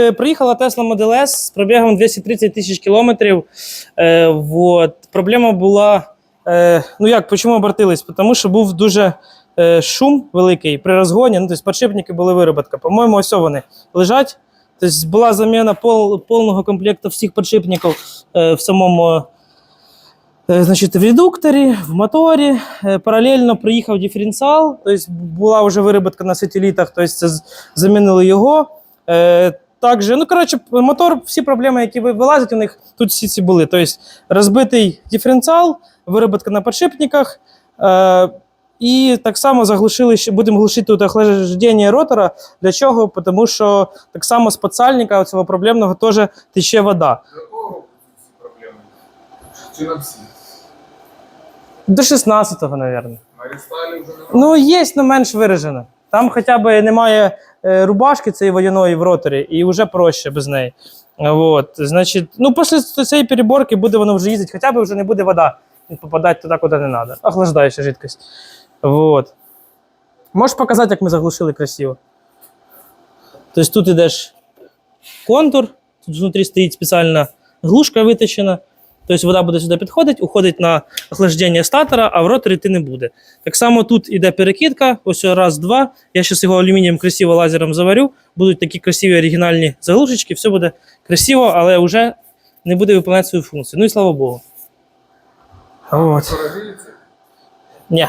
Е, Приїхала Tesla Model S з пробігом 230 тисяч кілометрів. Е, вот. Проблема була. Е, ну як, чому обертились? Тому що був дуже е, шум великий при розгоні. Ну, тобто подшипники були вироботка. По-моєму, ось вони лежать. Тобто була заміна пол, повного комплекту всіх подшипників е, в самому е, значить, в редукторі, в моторі. Е, паралельно приїхав диференціал, тобто була вже вироботка на сателітах, тобто замінили його. Е, також, ну коротше, мотор, всі проблеми, які ви- вилазять у них, тут всі ці були. Тобто розбитий диференціал, вироботка на подшипниках. Е, і так само заглушили, будемо глушити тут охлаждення ротора. Для чого? Тому що так само з подсальника цього проблемного теж тече вода. Чи на всі? До 16-го, мабуть. Ну, є, але менш виражено. Там хоча б немає е, рубашки цієї водяної в роторі, і вже проще без неї. Вот. Значить, ну, після цієї переборки буде воно вже їздити, хоча б вже не буде вода попадати туди, куди не треба. Охлаждаюча жидкость. Вот. Можеш показати, як ми заглушили красиво. Тобто тут ідеш контур, тут внутрі стоїть спеціальна глушка виточена. Тобто вода буде сюди підходити, уходить на охлаждення статора, а в роторі ти не буде. Так само тут іде перекидка, ось раз, два. Я зараз його алюмінієм красиво лазером заварю. Будуть такі красиві оригінальні заглушечки, все буде красиво, але вже не буде виконувати свою функцію. Ну і слава Богу. От. Ні.